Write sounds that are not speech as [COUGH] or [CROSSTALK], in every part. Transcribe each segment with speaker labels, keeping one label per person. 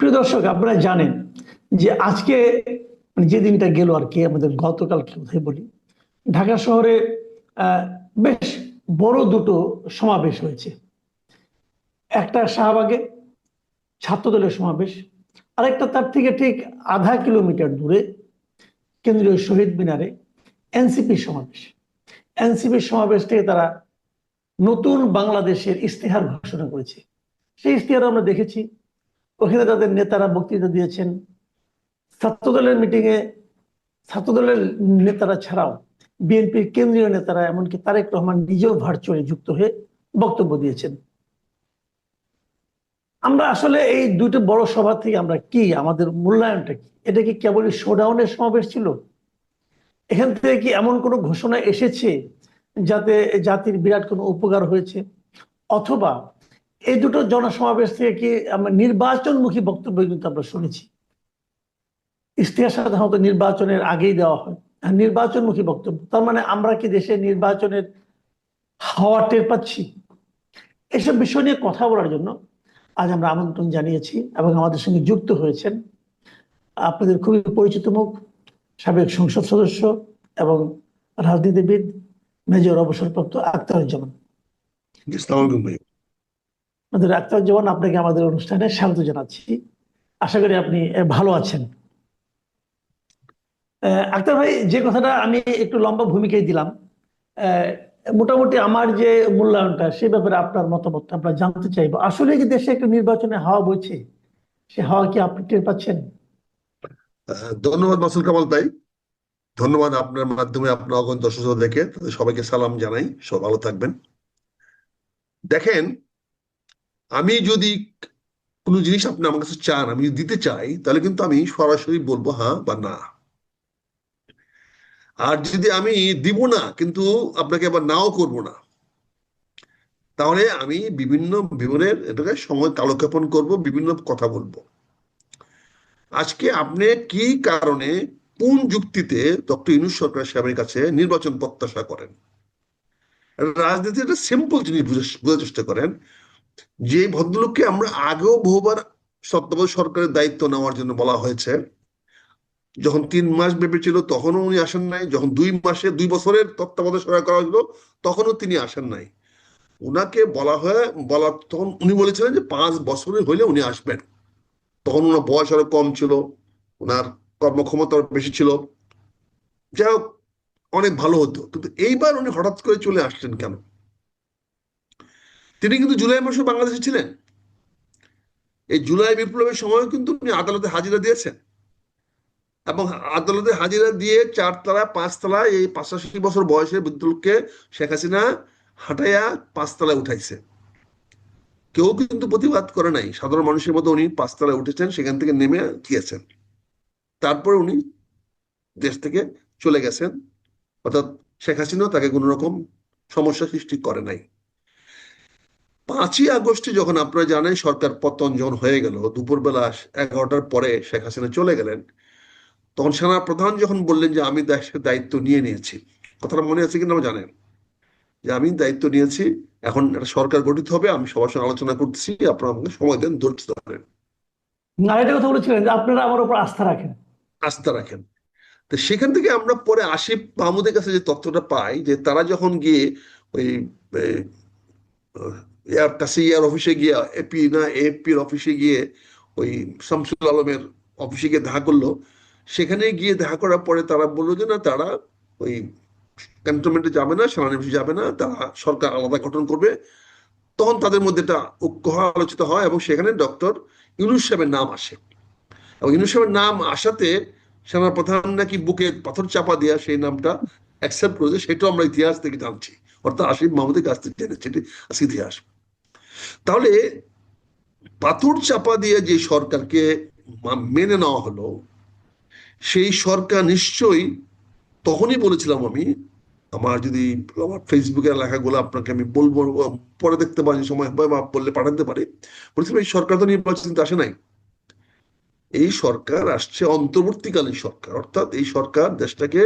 Speaker 1: প্রিয় দর্শক, আপনারা জানেন যে আজকে মানে যে দিনটা গেল আর কি, আমাদের গতকাল কোথায় বলি? ঢাকা শহরে বেশ বড় দুটো সমাবেশ হয়েছে। একটা শাহবাগে ছাত্রদলের সমাবেশ, আরেকটা তার থেকে ঠিক আধা কিলোমিটার দূরে কেন্দ্রীয় শহীদ মিনারে এনসিপি সমাবেশ। এনসিপি সমাবেশ থেকে তারা নতুন বাংলাদেশের ইস্তেহার ঘোষণা করেছে। সেই ইস্তেহার আমরা দেখেছি। ওখানে তাদের নেতারা বক্তৃতা দিয়েছেন। ছাত্রদলের মিটিংয়ে ছাত্রদলের নেতারা ছাড়াও বিএনপির কেন্দ্রীয় নেতারা, এমনকি তারেক রহমান নিজেও ভার্চুয়ালি যুক্ত হয়ে বক্তব্য দিয়েছেন। আমরা আসলে এই দুটো বড় সভা থেকে আমরা কি, আমাদের মূল্যায়নটা কি? এটা কি কেবলই শোডাউনের সমাবেশ ছিল? এখান থেকে কি এমন কোনো ঘোষণা এসেছে যাতে জাতির বিরাট কোনো উপকার হয়েছে? অথবা এই দুটো জনসমাবেশ থেকে কি আমরা নির্বাচনমুখী বক্তব্য কিন্তু আমরা শুনেছি। ইস্তেহার সাধারণত নির্বাচনের আগেই দেওয়া হয়। নির্বাচনমুখী বক্তব্য, তার মানে আমরা কি দেশে নির্বাচনের হাওয়া টের পাচ্ছি? এসব বিষয় নিয়ে কথা বলার জন্য আজ আমরা আমন্ত্রণ জানিয়েছি এবং আমাদের সঙ্গে যুক্ত হয়েছেন আপনাদের খুবই পরিচিত মুখ, সাবেক সংসদ সদস্য এবং রাজনীতিবিদ, মেজর অবসরপ্রাপ্ত আক্তারুজ্জামান।
Speaker 2: আলাইকুম ভাই
Speaker 1: আপনাকে আমাদের অনুষ্ঠানে স্বাগত জানাচ্ছি। আশা করি আপনি ভালো আছেন। আক্তার ভাই, যে কথাটা আমি একটু লম্বা ভূমিকায় দিলাম মোটামুটি আমার যে মূল্যায়নটা, সে ব্যাপারে আপনার মতামত, আমরা জানতে চাইব। আসলে কি দেশে একটা নির্বাচনে হাওয়া বইছে? সে হাওয়া কি আপনি টের পাচ্ছেন?
Speaker 2: ধন্যবাদ মাসুল কামাল ভাই ধন্যবাদ আপনার মাধ্যমে আপনার অগণ দর্শক দেখে। সবাইকে সালাম জানাই। সব ভালো থাকবেন। দেখেন আমি যদি কোনো জিনিস আপনি আমার কাছে চান, আমি দিতে চাই, তাহলে কিন্তু আমি সরাসরি বলব হ্যাঁ বা না। আর যদি আমি দিব না, কিন্তু আপনাকে আবার নাও করব না, তাহলে আমি বিভিন্ন বিবরণের এটাকে সময় কালক্ষেপণ করব, বিভিন্ন কথা বলব। আজকে আপনি কি কারণে কোন যুক্তিতে ডক্টর ইউনুস সরকার সাহেবের কাছে নির্বাচন প্রত্যাশা করেন? রাজনীতি একটা সিম্পল জিনিস বুঝে- বোঝার চেষ্টা করেন যে ভদ্রলোককে আমরা আগেও বহুবার তত্ত্বাবধায়ক সরকারের দায়িত্ব নেওয়ার জন্য বলা হয়েছে, যখন তিন মাস ব্যাপী ছিল তখনও উনি আসেন নাই, যখন দুই মাসে, দুই বছরের তত্ত্বাবধায়ক সরকার করা হলো তখনও তিনি আসেন নাই। উনাকে বলা হয়, বলা, তখন উনি বলেছিলেন যে পাঁচ বছরের হইলে উনি আসবেন। তখন ওনার বয়স আরও কম ছিল, ওনার কর্মক্ষমতা বেশি ছিল। যাই হোক, অনেক ভালো হতো। কিন্তু এইবার উনি হঠাৎ করে চলে আসলেন কেন? তিনি কিন্তু জুলাই মাসে বাংলাদেশে ছিলেন। এই জুলাই বিপ্লবের সময় কিন্তু উনি আদালতে হাজিরা দিয়েছেন। এবং আদালতে হাজিরা দিয়ে চারতলা, পাঁচতলা, এই পাঁচাশি বছর বয়সের বিদ্যুৎকে শেখ হাসিনা হাঁটাইয়া পাঁচতলায় উঠাইছে। কেউ কিন্তু প্রতিবাদ করে নাই। সাধারণ মানুষের মতো উনি পাঁচতলায় উঠেছেন, সেখান থেকে নেমে গিয়েছেন। তারপরে উনি দেশ থেকে চলে গেছেন। অর্থাৎ শেখ হাসিনা তাকে কোনো রকম সমস্যা সৃষ্টি করে নাই। পাঁচই আগস্টে যখন আপনারা জানেন সরকার পতন যখন হয়ে গেল দুপুরবেলা এগারোটার পরে শেখ হাসিনা চলে গেলেন তখন সেনা প্রধান যখন বললেন যে আমি দেশের দায়িত্ব নিয়ে নিয়েছি কথাটা মনে আছে কিনা জানেন? যে আমি দায়িত্ব নিয়েছি এখন একটা সরকার গঠিত হবে আমি সবার সঙ্গে আলোচনা করতেছি আপনারা আমাকে সময় দেন ধৈর্য ধরেন।
Speaker 1: একটা কথা বলেছিলেন যে আপনারা আমার উপর আস্থা রাখেন।
Speaker 2: আস্থা রাখেন। তো সেখান থেকে আমরা পরে আসিফ মাহমুদের কাছে যে তথ্যটা পাই যে তারা যখন গিয়ে ওই এয়ার কাছে এয়ার অফিসে গিয়ে এপি না এপির অফিসে গিয়ে ওই শামসুল আলমের অফিসে গিয়ে দেখা করল। সেখানে গিয়ে দেখা করার পরে তারা বলল যে, না, তারা ওই ক্যান্টনমেন্টে যাবে না, সেনানিবাসে যাবে না, তারা সরকার আলাদা গঠন করবে। তখন তাদের মধ্যে একটা ঐক্য আলোচিত হয় এবং সেখানে ডক্টর ইউনুস সাহেবের নাম আসে। এবং ইউনুস সাহেবের নাম আসাতে সেনা প্রধান নাকি বুকে পাথর চাপা দেওয়া সেই নামটা অ্যাকসেপ্ট করেছে, সেটাও আমরা ইতিহাস থেকে জানছি। অর্থাৎ আসিফ মাহমুদের কাছ থেকে জেনেছি ইতিহাস। তাহলে পাথর চাপা দিয়ে যে সরকারকে মেনে নেওয়া হলো, সেই সরকার নিশ্চয়ই তখনই বলেছিলাম আমি, আমার যদি আমার ফেসবুকের লেখাগুলো আপনাকে আমি বলব, পরে দেখতে পারি, সময় হবে বা বললে পাঠাতে পারি। বলেছিলাম, এই সরকার তো নির্বাচিত আসে নাই। এই সরকার আসছে অন্তর্বর্তীকালীন সরকার, অর্থাৎ এই সরকার দেশটাকে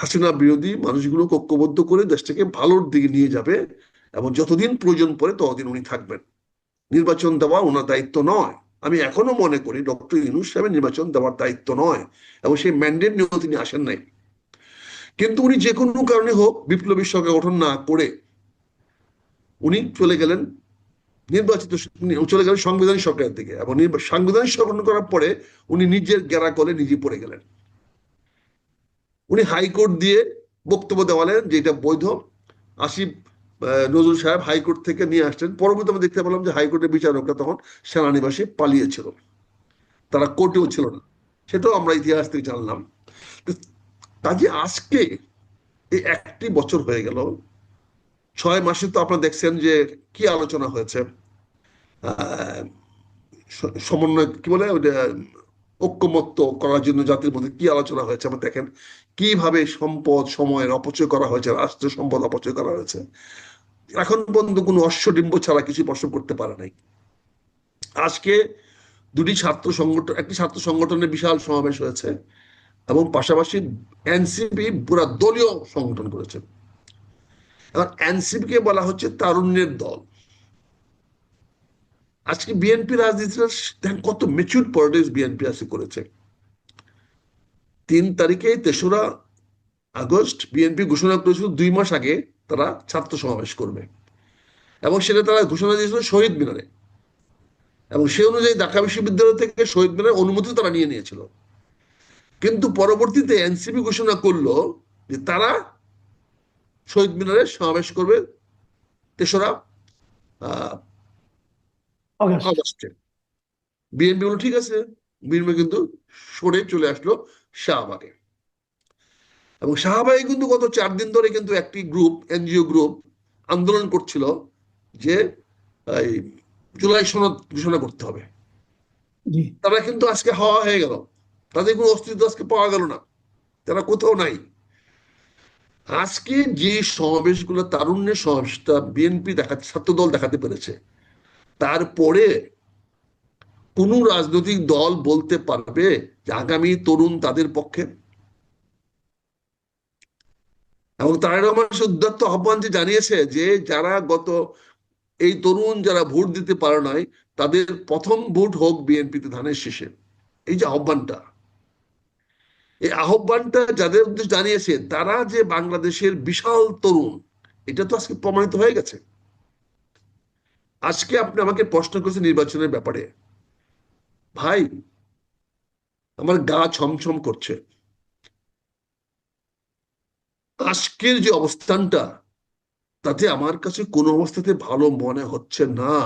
Speaker 2: হাসিনা বিরোধী মানুষগুলো ঐক্যবদ্ধ করে দেশটাকে ভালোর দিকে নিয়ে যাবে। এবং যতদিন প্রয়োজন পড়ে ততদিন উনি থাকবেন। নির্বাচন দেওয়া ওনার দায়িত্ব নয়। আমি এখনও মনে করি ডক্টর ইউনুস সাহেবের নির্বাচন দেওয়ার দায়িত্ব নয় এবং সেই ম্যান্ডেট নিয়েও তিনি আসেন নাই। কিন্তু উনি যে কোনো কারণে হোক বিপ্লবী সরকার গঠন না করে উনি চলে গেলেন নির্বাচিত চলে গেলেন সাংবিধানিক সরকারের দিকে এবং সাংবিধানিক সরকার করার পরে উনি নিজের গেরা করে নিজে পড়ে গেলেন। উনি হাইকোর্ট দিয়ে বক্তব্য দেওয়ালেন যে এটা বৈধ। আসিফ নজরুল সাহেব হাইকোর্ট থেকে নিয়ে আসছেন। পরবর্তী আমরা দেখতে পেলাম যে হাইকোর্টের বিচারকরা তখন সেনানিবাসে পালিয়েছিল। তারা কোর্টেও ছিল না। সেটাও আমরা ইতিহাস থেকে জানলাম। কাজে, আজকে এই একটি বছর হয়ে গেল। ছয় মাসে তো আপনারা দেখছেন যে কি আলোচনা হয়েছে। সমন্বয়, কি বলে ঐক্যমত্য করার জন্য জাতির মধ্যে কি আলোচনা হয়েছে? আমরা দেখেন, কীভাবে সম্পদ, সময়ের অপচয় করা হয়েছে রাষ্ট্র সম্পদ অপচয় করা হয়েছে? এখন পর্যন্ত কোনো অশ্বডিম্ব ছাড়া কিছু প্রশ্ন করতে পারে নাই। আজকে দুটি ছাত্র সংগঠন, একটি ছাত্র সংগঠনের বিশাল সমাবেশ হয়েছে এবং পাশাপাশি এনসিপি পুরা দলীয় সংগঠন করেছে। এবার এনসিপি কে বলা হচ্ছে তারুণ্যের দল। আজকে বিএনপি রাজনীতিটা দেখেন কত মেচুর পলিটিক্স বিএনপি আজকে করেছে। তিন তারিখে তেসরা আগস্ট বিএনপি ঘোষণা করেছিল দুই মাস আগে তারা ছাত্র সমাবেশ করবে। এবং সেটা তারা ঘোষণা দিয়েছিল শহীদ মিনারে। এবং সে অনুযায়ী ঢাকা বিশ্ববিদ্যালয় থেকে শহীদ মিনারের অনুমতি তারা নিয়ে নিয়েছিল। কিন্তু পরবর্তীতে এনসিপি ঘোষণা করল যে তারা শহীদ মিনারে সমাবেশ করবে তেসরা
Speaker 1: অগাস্ট।
Speaker 2: বিএনপি বলল ঠিক আছে। বিএনপি কিন্তু সরে চলে আসলো শাহবাগে। এবং শাহবাগে কিন্তু গত চার দিন ধরে কিন্তু একটি গ্রুপ এনজিও গ্রুপ আন্দোলন করছিল যে এই জুলাই সনদ ঘোষণা করতে হবে। তারা কিন্তু আজকে হাওয়া হয়ে গেল। তাদের কোনো অস্তিত্ব আজকে পাওয়া গেল না। তারা কোথাও নাই। আজকে যে সমাবেশগুলো তারুণ্যের সমাবেশটা বিএনপি দেখাতে ছাত্রদল দেখাতে পেরেছে। তারপরে কোন রাজনৈতিক দল বলতে পারবে যে আগামী তরুণ তাদের পক্ষে? এবং তারা রহমান উদ্যত্ত আহ্বান যে জানিয়েছে যে যারা গত এই তরুণ যারা ভোট দিতে পারে নাই, তাদের প্রথম ভোট হোক বিএনপিতে ধানের শেষে। এই যে আহ্বানটা। এই আহ্বানটা যাদের উদ্দেশ্যে জানিয়েছে, তারা যে বাংলাদেশের বিশাল তরুণ, এটা তো আজকে প্রমাণিত হয়ে গেছে। আজকে আপনি আমাকে প্রশ্ন করেছেন নির্বাচনের ব্যাপারে। ভাই আমার গা ছমছম করছে। আজকের যে অবস্থানটা তাতে আমার কাছে কোনো অবস্থাতে ভালো মনে হচ্ছে না।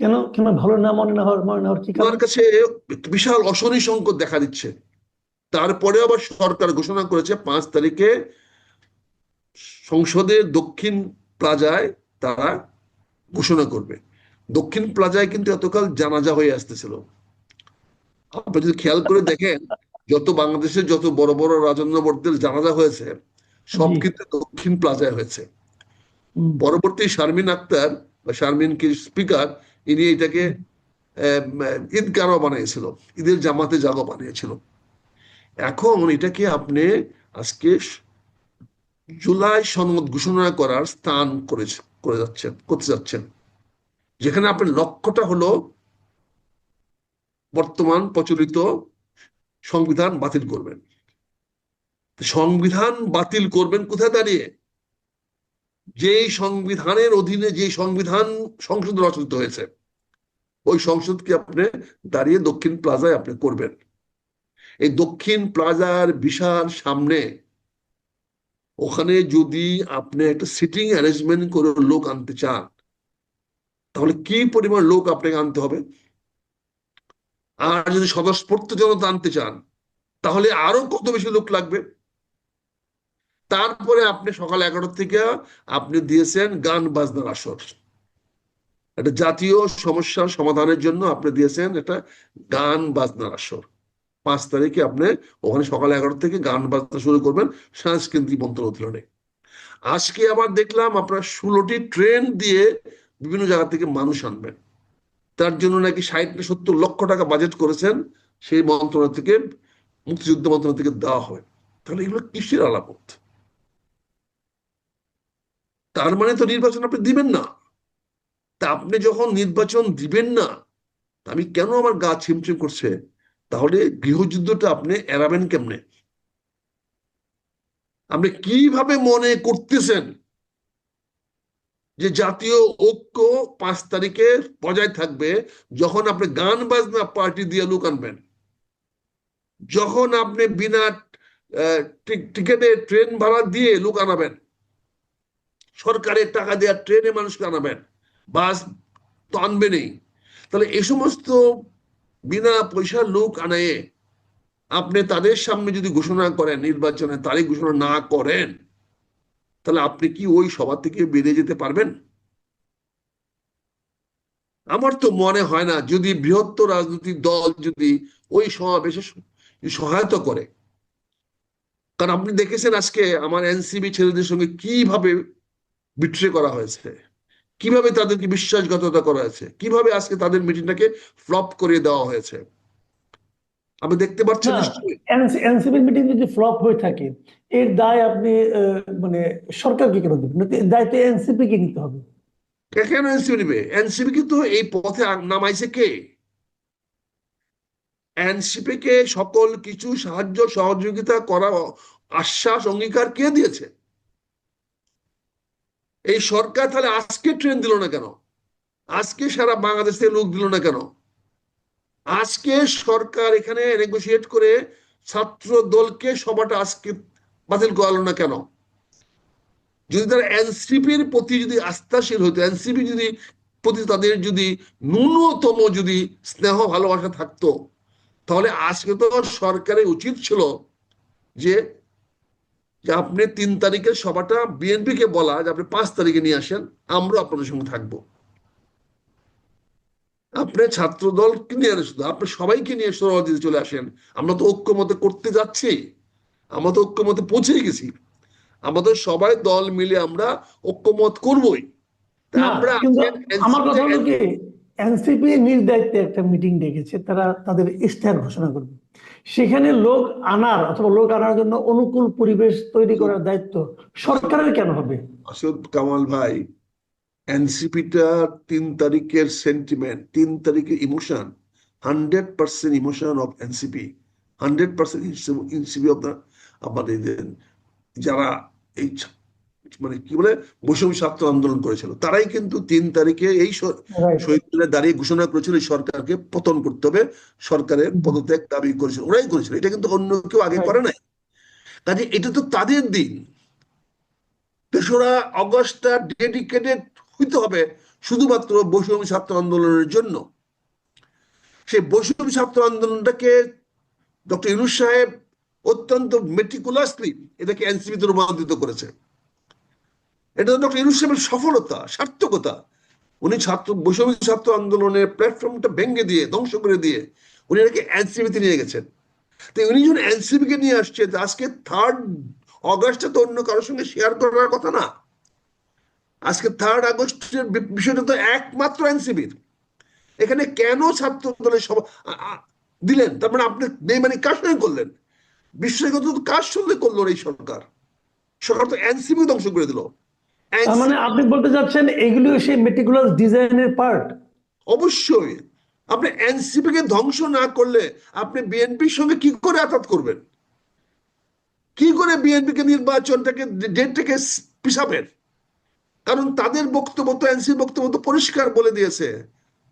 Speaker 1: কেন? কেন ভালো না মনে না হওয়ার মনে না হওয়ার কি
Speaker 2: আমার কাছে বিশাল অশনি সংকট দেখা দিচ্ছে। তারপরে আবার সরকার ঘোষণা করেছে পাঁচ তারিখে সংসদের দক্ষিণ প্লাজায় তারা ঘোষণা করবে। দক্ষিণ প্লাজায় কিন্তু এতকাল জানাজা হয়ে আসতেছিল। আপনি যদি খেয়াল করে দেখেন যত বাংলাদেশের যত বড় বড় রাজন্যবর্দের জানাজা হয়েছে সব কিন্তু দক্ষিণ প্লাজায় হয়েছে। পরবর্তী শারমিন আক্তার বা শারমিন কি স্পিকার ইনি এটাকে ঈদগাহ বানিয়েছিল ঈদের জামাতে জাগো বানিয়েছিল। এখন এটাকে আপনি আজকে জুলাই সনদ ঘোষণা করার স্থান করে করে যাচ্ছেন, করতে যাচ্ছেন। যেখানে আপনার লক্ষ্যটা হলো বর্তমান প্রচলিত সংবিধান বাতিল করবেন। সংবিধান বাতিল করবেন কোথায় দাঁড়িয়ে? যেই সংবিধানের অধীনে যে সংবিধান সংসদ রচিত হয়েছে, ওই সংসদকে আপনি দাঁড়িয়ে দক্ষিণ প্লাজায় আপনি করবেন। এই দক্ষিণ প্লাজার বিশাল সামনে ওখানে যদি আপনি একটা সিটিং অ্যারেঞ্জমেন্ট করে লোক আনতে চান, তাহলে কি পরিমাণ লোক আপনাকে আনতে হবে? আর যদি স্বতঃস্ফূর্ত জনতা আনতে চান, তাহলে আরও কত বেশি লোক লাগবে? তারপরে আপনি সকাল এগারোটা থেকে আপনি দিয়েছেন গান বাজনার আসর। একটা জাতীয় সমস্যার সমাধানের জন্য আপনি দিয়েছেন একটা গান বাজনার আসর। পাঁচ তারিখে আপনি ওখানে সকাল এগারো থেকে গান বাজনা শুরু করবেন সাংস্কৃতিক মন্ত্রণ অধীনে আজকে আবার দেখলাম আপনার ষোলোটি ট্রেন দিয়ে বিভিন্ন জায়গা থেকে মানুষ আনবেন। তার জন্য নাকি ষাট সত্তর লক্ষ টাকা বাজেট করেছেন সেই মন্ত্রণালয় থেকে, মুক্তিযুদ্ধ মন্ত্রণালয় থেকে দেওয়া হয়। তাহলে এগুলো কিসের আলাপত তার মানে তো নির্বাচন আপনি দিবেন না। তা আপনি যখন নির্বাচন দিবেন না আমি কেন আমার গা ছিমছিম করছে? তাহলে গৃহযুদ্ধটা আপনি এড়াবেন কেমনে? আপনি কীভাবে মনে করতেছেন যে জাতীয় ঐক্য পাঁচ তারিখে বজায় থাকবে যখন আপনি গান বাজনা পার্টি দিয়ে লোক আনবেন? যখন আপনি বিনা টিকেটে ট্রেন ভাড়া দিয়ে লোক আনাবেন? সরকারের টাকা দেওয়া ট্রেনে মানুষকে আনাবেন? বাস তো আনবেনই। তাহলে এই সমস্ত বিনা পয়সার লোক আনায়ে আপনি তাদের সামনে যদি ঘোষণা করেন নির্বাচনে তারিখ ঘোষণা না করেন, তাহলে আপনি কি ওই সভা থেকে বেরিয়ে যেতে পারবেন? আমার তো মনে হয় না, যদি বৃহত্তর রাজনৈতিক দল যদি ওই সমাবেশে সহায়তা করে। কারণ আপনি দেখেছেন আজকে আমার এনসিবি ছেলেদের সঙ্গে কীভাবে বিট্রে করা হয়েছে। কীভাবে তাদেরকে বিশ্বাসঘাতকতা করা হয়েছে? কীভাবে আজকে তাদের মিটিংটাকে ফ্লপ করে দেওয়া হয়েছে? আপনি দেখতে পাচ্ছেন
Speaker 1: না।
Speaker 2: নিশ্চয়ই।
Speaker 1: এনসিপি মিটিং যদি ফ্লপ হয়ে থাকে এর দায় আপনি মানে সরকারকে কেন দেবেন? এর দায়িত্ব এনসিপি কে নিতে হবে।
Speaker 2: কেন এনসিপি নিবে? এনসিপি কিন্তু এই পথে নামাইছে কে? এনসিপি কে সকল কিছু সাহায্য সহযোগিতা করা আশ্বাস অঙ্গীকার কে দিয়েছে? এই সরকার তাহলে আজকে ট্রেন দিল না কেন? আজকে সারা বাংলাদেশ থেকে লোক দিল না কেন? আজকে সরকার এখানে নেগোসিয়েট করে ছাত্র দলকে সভাটা আজকে বাতিল করালো না কেন? যদি তারা এনসিপির প্রতি যদি আস্থাশীল হতো এনসিপি যদি প্রতি তাদের যদি ন্যূনতম যদি স্নেহ ভালোবাসা থাকতো, তাহলে আজকে তো সরকারের উচিত ছিল যে যে আপনি তিন তারিখের সভাটা বিএনপি কে বলা যে আপনি পাঁচ তারিখে নিয়ে আসেন আমরা আপনাদের সঙ্গে থাকব। আপনি ছাত্র দলকে নিয়ে শুধু আপনি সবাইকে নিয়ে সরাসরি চলে আসেন। আমরা তো ঐক্যমতে করতে যাচ্ছি। আমরা তো ঐক্যমতে পৌঁছে গেছি। আমাদের সবাই দল মিলে আমরা ঐক্যমত করবই। আমার
Speaker 1: কথা হলো কি এনসিপি নিজ দায়িত্বে একটা মিটিং ডেকেছে তারা তাদের ইশতেহার ঘোষণা করবে। সেখানে লোক আনার অথবা লোক আনার জন্য অনুকূল পরিবেশ তৈরি করার দায়িত্ব সরকারের কেন হবে?
Speaker 2: আসদ কামাল ভাই এনসিপিটা তিন তারিখের সেন্টিমেন্ট তিন তারিখের emotion hundred percent emotion of NCP hundred percent NCP of আমাদের যারা এই মানে কি বলে? বৈষম্য ছাত্র আন্দোলন করেছিল। তারাই কিন্তু তিন তারিখে এই স- শহীদ মিনারে দাঁড়িয়ে ঘোষণা করেছিল সরকারকে পতন করতে হবে সরকারের পদত্যাগ দাবি করেছিল ওরাই করেছিল। এটা কিন্তু অন্য কেউ আগে করে নাই। কাজে এটা তো তাদের দিন। তেসরা অগস্টটা ডেডিকেটেড হইতে হবে শুধুমাত্র বৈষম্য ছাত্র আন্দোলনের জন্য। সেই বৈষম্য ছাত্র আন্দোলনটাকে ডক্টর ইউনুস সাহেব অত্যন্ত মেটিকুলাসলি এটাকে এনসিপিতে রূপান্তরিত করেছে। এটা ডক্টর ইউনুস সফলতা, সার্থকতা। উনি ছাত্র, বৈষম্য ছাত্র আন্দোলনের প্ল্যাটফর্মটা ভেঙে দিয়ে, ধ্বংস করে দিয়ে উনি এটাকে এনসিপিতে নিয়ে গেছেন। তো উনি যখন এনসিপি কে নিয়ে আসছে আজকে থার্ড অগস্টে তো অন্য কারোর সঙ্গে শেয়ার করার কথা না। আজকে থার্ড আগস্টের বিষয়টা তো একমাত্র এনসিপির এখানে কেন ছাত্র দলের আ- দিলেন? তার মানে আপনি বেমানি কার সঙ্গে করলেন? বিশ্বগত কার সঙ্গে করল এই সরকার? সরকার তো এনসিপি ধ্বংস করে দিল।
Speaker 1: তার মানে আপনি বলতে চাচ্ছেন সেই মেটিকুলাস ডিজাইনের পার্ট
Speaker 2: অবশ্যই। আপনি এনসিপি কে ধ্বংস না করলে আপনি বিএনপির সঙ্গে কি করে আঘাত করবেন? কি করে বিএনপি কে নির্বাচনটাকে ডেটটাকে পিছাবেন কারণ তাদের বক্তব্য তো এনসিপি বক্তব্য তো পরিষ্কার বলে দিয়েছে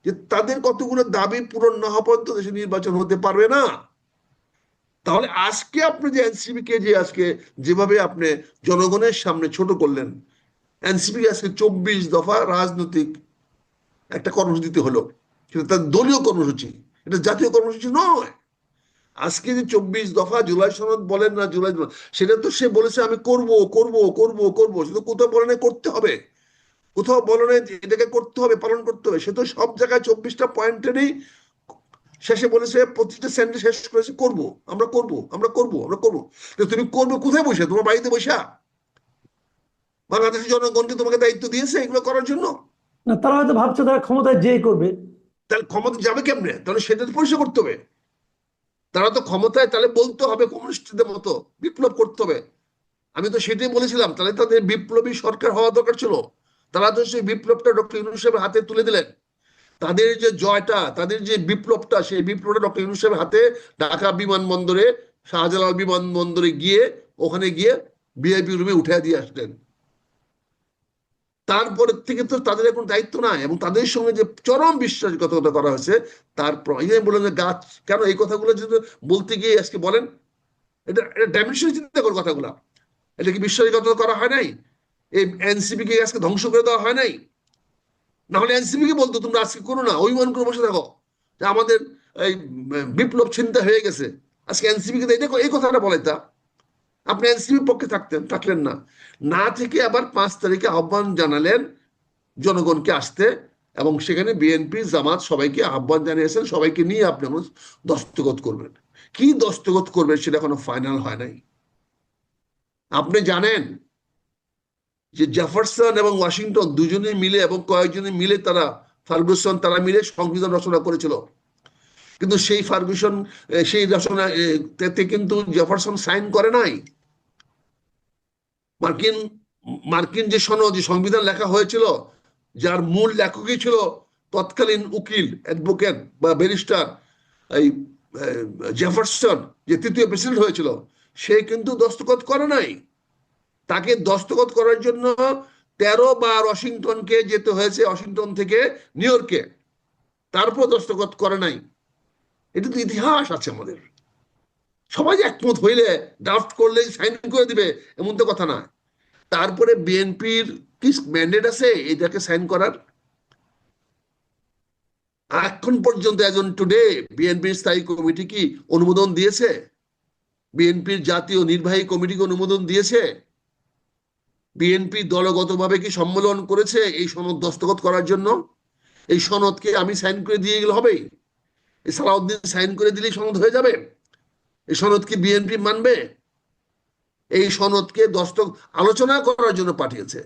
Speaker 2: যে তাদের কতগুলো দাবি পূরণ না হওয়া পর্যন্ত দেশে নির্বাচন হতে পারবে না। তাহলে আজকে আপনি যে এনসিপি কে যে আজকে যেভাবে আপনি জনগণের সামনে ছোট করলেন এনসিপি আজকে চব্বিশ দফা রাজনৈতিক একটা কর্মসূচিতে হলো। সেটা তার দলীয় কর্মসূচি, এটা জাতীয় কর্মসূচি নয়। আজকে যে চব্বিশ দফা জুলাই সনদ বলেন না জুলাই সেটা তো সে বলেছে, আমি করব করব করব করব। সে তো কোথাও বলে করতে হবে। কোথাও বলে নাই এটাকে করতে হবে, পালন করতে হবে। সে তো সব জায়গায় চব্বিশটা পয়েন্টেরই শেষে বলেছে, প্রতিটা সেন্টে শেষ করেছে, করব, আমরা করব আমরা করব আমরা করব। তুমি করবে কোথায় বসে? তোমার বাড়িতে বসা? বাংলাদেশের জনগণকে তোমাকে দায়িত্ব দিয়েছে এগুলো করার জন্য?
Speaker 1: না তারা হয়তো ভাবছে তারা ক্ষমতায় যেই করবে।
Speaker 2: তাহলে ক্ষমতা যাবে কেমনে? তাহলে সেটা তো পরিষ্কার করতে হবে। তারা তো ক্ষমতায় তাহলে বলতে হবে কমিউনিস্টদের মতো বিপ্লব করতে হবে। আমি তো সেটাই বলেছিলাম তাহলে তাদের বিপ্লবী সরকার হওয়া দরকার ছিল। তারা তো সেই বিপ্লবটা ডক্টর ইউনুস সাহেবের হাতে তুলে দিলেন। তাদের যে জয়টা তাদের যে বিপ্লবটা সেই বিপ্লবটা ডক্টর ইউনুস সাহেবের হাতে ঢাকা বিমানবন্দরে শাহজালাল বিমানবন্দরে গিয়ে ওখানে গিয়ে ভিআইপি রুমে উঠে দিয়ে আসলেন। তারপরে থেকে তো তাদের এখন দায়িত্ব নাই এবং তাদের সঙ্গে যে চরম বিশ্বাসঘাতকতা করা হয়েছে তারপর এই বললেন যে গাছ, কেন এই কথাগুলো যদি বলতে গিয়ে আজকে বলেন? এটা এটা ডাইমেনশন চিন্তা করো কথাগুলা। এটা কি বিশ্বাসঘাতকতা করা হয় নাই? এই এনসিপি কে আজকে ধ্বংস করে দেওয়া হয় নাই? না হলে এনসিপি কে বলতো, তোমরা আজকে করো না, অভিমান করে বসে থাকো। যে আমাদের এই বিপ্লব চিন্তা হয়ে গেছে। আজকে এনসিপি কে এই কথাটা বলে তা। আপনি এনসিপির পক্ষে থাকতেন থাকলেন না। না থেকে আবার পাঁচ তারিখে আহ্বান জানালেন জনগণকে আসতে এবং সেখানে বিএনপি, জামাত সবাইকে আহ্বান জানিয়েছেন। সবাইকে নিয়ে আপনি এখন দস্তখত করবেন। কি দস্তগত করবেন সেটা এখনও ফাইনাল হয় নাই। আপনি জানেন যে জেফারসন এবং ওয়াশিংটন দুজনে মিলে এবং কয়েকজনে মিলে তারা ফার্গুসন তারা মিলে সংবিধান রচনা করেছিল। কিন্তু সেই ফার্গুসন সেই রচনা কিন্তু জেফারসন সাইন করে নাই। মার্কিন মার্কিন যে সনদ সংবিধান লেখা হয়েছিল, যার মূল লেখকই ছিল তৎকালীন উকিল, অ্যাডভোকেট বা ব্যারিস্টার, এই জেফারসন, যে তৃতীয় প্রেসিডেন্ট হয়েছিল, সে কিন্তু দস্তখত করে নাই। তাকে দস্তখত করার জন্য তেরো বার ওয়াশিংটনকে যেতে হয়েছে, ওয়াশিংটন থেকে নিউ ইয়র্কে। তারপর দস্তখত করে নাই। এটা তো ইতিহাস আছে আমাদের। সবাই একমত হইলে ড্রাফট করলেই সাইন করে দিবে, এমন তো কথা না। তারপরে বিএনপির কি ম্যান্ডেট আছে এটাকে সাইন করার? এখন পর্যন্ত একজন টুডে বিএনপির স্থায়ী কমিটি কি অনুমোদন দিয়েছে? বিএনপির জাতীয় নির্বাহী কমিটিকে অনুমোদন দিয়েছে? বিএনপি দলগতভাবে কি সম্মেলন করেছে এই সনদ দস্তখত করার জন্য? এই সনদকে আমি সাইন করে দিয়ে গেলে হবেই। এই সালাউদ্দিন সাইন করে দিলেই সনদ হয়ে যাবে? এই সনদ কি বিএনপি মানবে? এই সনদকে দস্তক আলোচনা করার জন্য পাঠিয়েছে।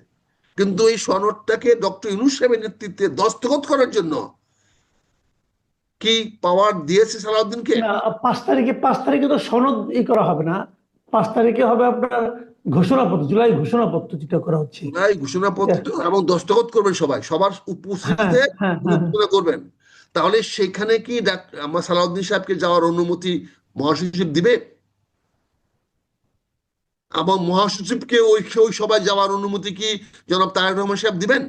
Speaker 2: কিন্তু এই সনদটাকে ডক্টর ইউনুস সাহেবের নেতৃত্বে দস্তখত করার জন্য কি পাওয়ার দিয়েছে সালাউদ্দিনকে?
Speaker 1: পাঁচ তারিখে পাঁচ তারিখে তো সনদ ই করা হবে না। পাঁচ তারিখে হবে আপনার ঘোষণাপত্র জুলাই ঘোষণাপত্র যেটা করা হচ্ছে।
Speaker 2: তাই ঘোষণাপত্র এবং দস্তখত করবেন সবাই। সবার উপস্থিতিতে
Speaker 1: হ্যাঁ, হ্যাঁ, হ্যাঁ।
Speaker 2: ঘোষণা করবেন। তাহলে সেখানে কি আমার সালাউদ্দিন সাহেবকে যাওয়ার অনুমতি মহাসচিব দিবে? এবং মহাসচিবকে ওই ওই সবাই যাওয়ার অনুমতি কি জনাব তারেক রহমান সাহেব দিবেন?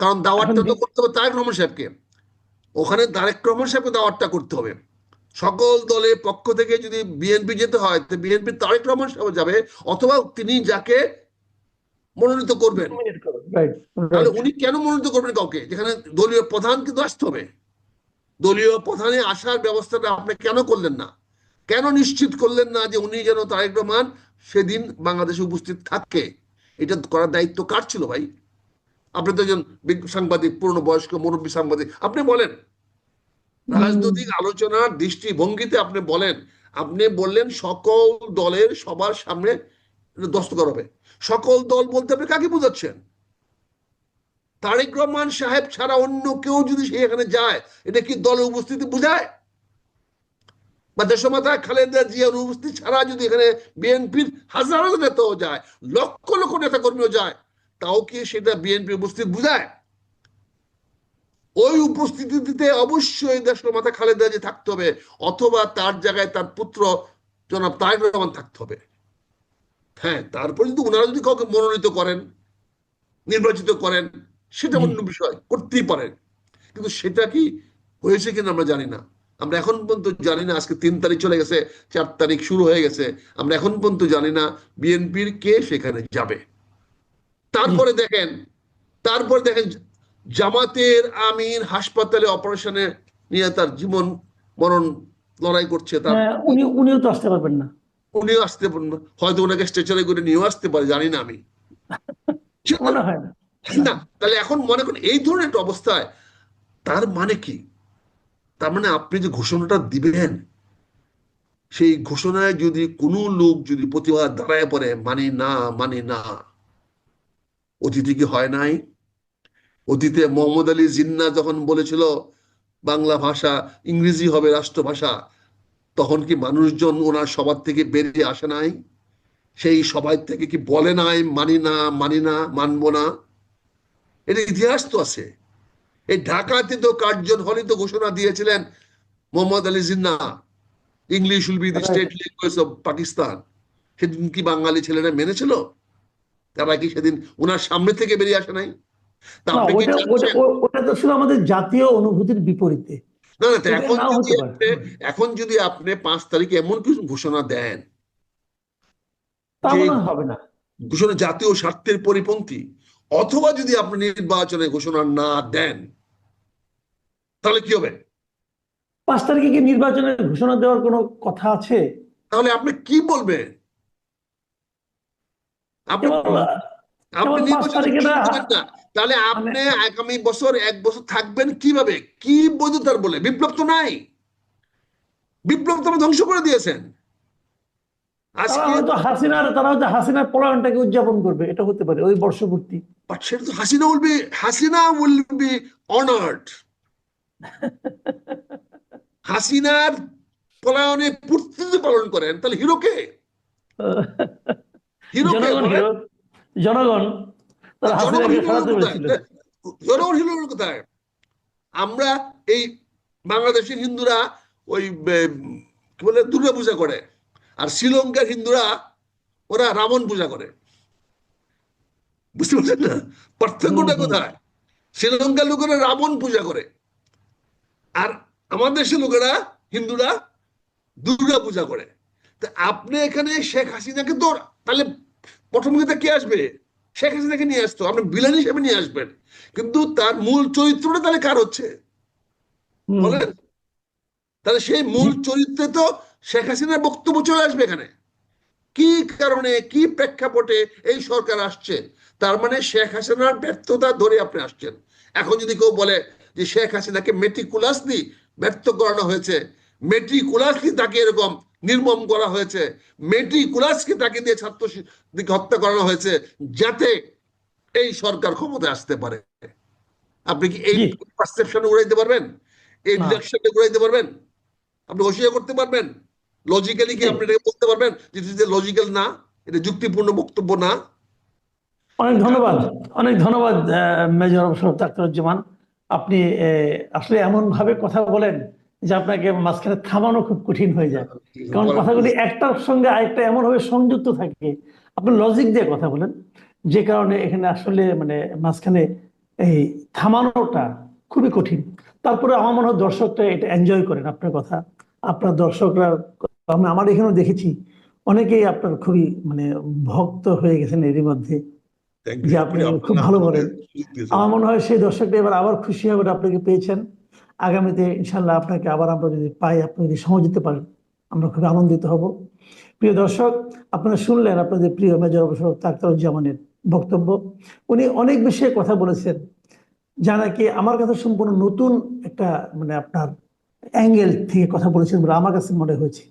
Speaker 2: কারণ দাওয়াতটা তো করতে হবে তারেক রহমান সাহেবকে। ওখানে তারেক রহমান সাহেবকে দাওয়াতটা করতে হবে। সকল দলের পক্ষ থেকে যদি বিএনপি যেতে হয় তো বিএনপি তারেক রহমান সাহেব যাবে অথবা তিনি যাকে মনোনীত করবেন। তাহলে উনি কেন মনোনীত করবেন কাউকে? যেখানে দলীয় প্রধান কিন্তু আসতে হবে। দলীয় প্রধানে আসার ব্যবস্থাটা আপনি কেন করলেন না? কেন নিশ্চিত করলেন না যে উনি যেন তারেক রহমান সেদিন বাংলাদেশে উপস্থিত থাকে? এটা করার দায়িত্ব কার ছিল ভাই? আপনি তো একজন সাংবাদিক পুরনো বয়স্ক মুরব্বী সাংবাদিক। আপনি বলেন। রাজনৈতিক আলোচনার দৃষ্টিভঙ্গিতে আপনি বলেন। আপনি বললেন সকল দলের সবার সামনে দস্তখত হবে। সকল দল বলতে আপনি কাকে বোঝাচ্ছেন? তারেক রহমান সাহেব ছাড়া অন্য কেউ যদি সেখানে যায়, এটা কি দলের উপস্থিতি বোঝায়? বা দেশমাতা খালেদা জিয়ার উপস্থিতি ছাড়া যদি এখানে বিএনপির হাজারো নেতাও যায়, লক্ষ লক্ষ নেতা কর্মীও যায়, তাও কি সেটা বিএনপি উপস্থিত বোঝায়? ওই উপস্থিতিতে অবশ্যই দেশমাতা খালেদা জিয়া থাকতে হবে, অথবা তার জায়গায় তার পুত্র জনাব তারেক রহমান থাকতে হবে। হ্যাঁ তারপরে যদি ওনারা যদি কাউকে মনোনীত করেন নির্বাচিত করেন সেটা অন্য বিষয় করতেই পারেন। কিন্তু সেটা কি হয়েছে কিনা আমরা জানি না। আমরা এখন পর্যন্ত জানি না আজকে তিন তারিখ চলে গেছে চার তারিখ শুরু হয়ে গেছে। আমরা এখন পর্যন্ত জানি না বিএনপির কে সেখানে যাবে। তারপরে দেখেন তারপরে দেখেন জামাতের আমির হাসপাতালে অপারেশনে নিয়ে তার জীবন মরণ লড়াই করছে তার
Speaker 1: হ্যাঁ, উনি উনিও তো আসতে পারবেন না।
Speaker 2: উনিও আসতে হয়তো ওনাকে স্ট্রেচারে করে নিয়েও আসতে পারে জানি না আমি। [LAUGHS]
Speaker 1: না
Speaker 2: তাহলে এখন মনে করেন এই ধরনের একটা অবস্থায় তার মানে কি? তার মানে আপনি যে ঘোষণাটা দিবেন সেই ঘোষণায় যদি কোনো লোক যদি প্রতিবাদ দাঁড়ায় পড়ে মানে না মানে না অতীতে কি হয় নাই? অতীতে মোহাম্মদ আলী জিন্না যখন বলেছিল বাংলা ভাষা ইংরেজি হবে রাষ্ট্রভাষা তখন কি মানুষজন ওনার সবার থেকে বেরিয়ে আসে নাই? সেই সবাই থেকে কি বলে নাই মানি না মানি না মানবো না? এটা ইতিহাস তো আছে। এই ঢাকাতে তো কার্জন হলে তো ঘোষণা দিয়েছিলেন Mohammad Ali Jinnah. English will be the state language of Pakistan সেদিন কি বাঙালি ছেলেরা মেনেছিল? তারা কি সেদিন ওনার সামনে থেকে বেরিয়ে আসে নাই?
Speaker 1: ওটা তো ছিল আমাদের জাতীয় অনুভূতির বিপরীতে।
Speaker 2: না না এখন যদি আপনি এখন যদি আপনি পাঁচ তারিখে এমন কিছু ঘোষণা দেন
Speaker 1: হবে না।
Speaker 2: ঘোষণা জাতীয় স্বার্থের পরিপন্থী অথবা যদি আপনি নির্বাচনে ঘোষণা না দেন তাহলে কি হবে?
Speaker 1: পাঁচ তারিখে কি নির্বাচনের ঘোষণা দেওয়ার কোনো কথা আছে?
Speaker 2: তাহলে আপনি কি বলবেন? আপনি আপনি নির্বাচনে তাহলে আপনি আগামী বছর এক বছর থাকবেন কীভাবে? কি বৈধতার বলে? বিপ্লব তো নাই। বিপ্লব তো ধ্বংস করে দিয়েছেন। আজকে
Speaker 1: হয়তো হাসিনার তারা হয়তো হাসিনার পলায়নটাকে উদযাপন করবে। এটা হতে পারে ওই বর্ষপূর্তি।
Speaker 2: সেটা তো Hasina will be Hasina will be honoured হাসিনার পলায়নে পূর্তি পালন করেন। তাহলে হিরোকে? হিরোকে
Speaker 1: জনগণ
Speaker 2: বলেন?
Speaker 1: হিরো জনগণ তারা হাসিনাকে সরাতে পেরেছিল।
Speaker 2: জনগণ হিরো কোথায়? আমরা এই বাংলাদেশের হিন্দুরা ওই কি বলে দুর্গা পূজা করে। আর শ্রীলঙ্কার হিন্দুরা ওরা রাবণ পূজা করে। বুঝতে পারছেন না? পার্থক্যটা। কোথায়? শ্রীলঙ্কার লোকেরা রাবণ পূজা করে। আর আমাদের দেশের লোকেরা হিন্দুরা দুর্গা পূজা করে। তা আপনি এখানে শেখ হাসিনাকে তো তাহলে কথা কে আসবে? শেখ হাসিনাকে নিয়ে আসতো। আপনি ভিলেন হিসেবে নিয়ে আসবেন। কিন্তু তার মূল চরিত্রটা তাহলে কার হচ্ছে? বলেন। তাহলে সেই মূল চরিত্রে তো শেখ হাসিনার বক্তব্য চলে আসবে এখানে। কি কারণে কি প্রেক্ষাপটে এই সরকার আসছে? তার মানে শেখ হাসিনার ব্যর্থতা ধরে আপনি আসছেন। এখন যদি কেউ বলে যে শেখ হাসিনাকে মেটিকুলাসলি ব্যর্থ করানো হয়েছে মেট্রিকুলাসলি তাকে এরকম নির্মম করা হয়েছে। মেট্রিকুলাসকে তাকে দিয়ে ছাত্র হত্যা করানো হয়েছে যাতে এই সরকার ক্ষমতায় আসতে পারে। আপনি কি এই পারসেপশন উড়াইতে পারবেন? এই
Speaker 1: না।
Speaker 2: ডিরেকশনটা উড়াইতে পারবেন? আপনি হোসিয়া করতে পারবেন? লজিক্যালি কি আপনি এটাকে বলতে পারবেন যে লজিক্যাল না? এটা যুক্তিপূর্ণ বক্তব্য না?
Speaker 1: অনেক ধন্যবাদ। অনেক ধন্যবাদ মেজর অবসর ডাক্তারুজ্জামান আপনি আসলে এমন ভাবে কথা বলেন যে আপনাকে মাঝখানে থামানো খুব কঠিন হয়ে যায়। কারণ কথাগুলি একটার সঙ্গে আরেকটা এমন ভাবে সংযুক্ত থাকে। আপনি লজিক দিয়ে কথা বলেন। যে কারণে এখানে আসলে মানে মাঝখানে এই থামানোটা খুবই কঠিন। তারপরে আমার মনে হয় দর্শকরা এটা এনজয় করেন আপনার কথা। আপনার দর্শকরা আমি আমার এখানেও দেখেছি। অনেকেই আপনার খুবই মানে ভক্ত হয়ে গেছেন এরই মধ্যে।
Speaker 2: যে
Speaker 1: আপনি
Speaker 2: আপনি
Speaker 1: খুব ভালো বলেন। আমার মনে হয় সেই দর্শকটা এবার আবার খুশি হবে আপনাকে পেয়েছেন? আগামীতে ইনশাল্লাহ আপনাকে আবার আমরা যদি পাই, আপনি যদি সময় দিতে পারেন, আমরা খুব আনন্দিত হব। প্রিয় দর্শক, আপনারা শুনলেন আপনাদের প্রিয় মেজর অবসর তাক্তরুজ্জামানের বক্তব্য। উনি অনেক বিষয়ে কথা বলেছেন যা নাকি আমার কাছে সম্পূর্ণ নতুন একটা মানে আপনার অ্যাঙ্গেল থেকে কথা বলেছেন বলে আমার কাছে মনে হয়েছে।